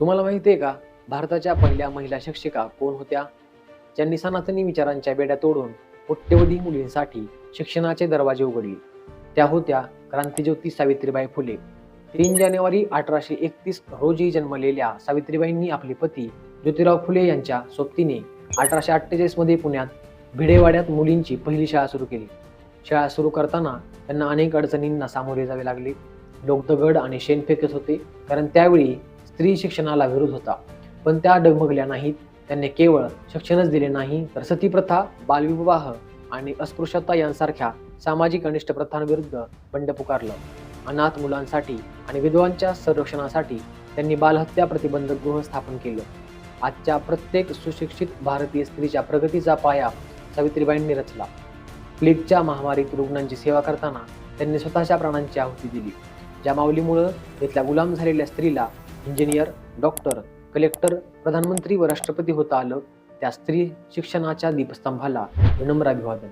तुम्हाला माहिती आहे का? भारताच्या पहिल्या महिला शिक्षिका कोण होत्या? ज्यांनी सनातनी विचारांच्या बेड्या तोडून कोट्यवधी मुलींसाठी शिक्षणाचे दरवाजे उघडले. त्या होत्या क्रांतीज्योती सावित्रीबाई फुले. तीन जानेवारी अठराशे एकतीस रोजी जन्मलेल्या सावित्रीबाईंनी आपले पती ज्योतिराव फुले यांच्या सोबतीने अठराशे अठ्ठेचाळीसमध्ये पुण्यात भिडेवाड्यात मुलींची पहिली शाळा सुरू केली. शाळा सुरू करताना त्यांना अनेक अडचणींना सामोरे जावे लागले. लोक दगड आणि शेण फेकत होते. कारण त्यावेळी स्त्री शिक्षणाला विरोध होता. पण त्या डगमगल्या नाहीत. त्यांनी केवळ शिक्षणच दिले नाही तर सतीप्रथा बालविवाह आणि अस्पृश्यता यांसारख्या सामाजिक अनिष्ट प्रथांविरुद्ध बंड पुकारलं. अनाथ मुलांसाठी आणि विधवांच्या संरक्षणासाठी त्यांनी बालहत्या प्रतिबंधक गृह स्थापन केलं. आजच्या प्रत्येक सुशिक्षित भारतीय स्त्रीच्या प्रगतीचा पाया सावित्रीबाईंनी रचला. प्लेगच्या महामारीत रुग्णांची सेवा करताना त्यांनी स्वतःच्या प्राणांची आहुती दिली. ज्या माऊलीमुळं इथल्या गुलाम झालेल्या स्त्रीला इंजिनियर डॉक्टर कलेक्टर प्रधानमंत्री व राष्ट्रपती होता आलं त्या स्त्री शिक्षणाच्या दीपस्तंभाला विनम्र अभिवादन.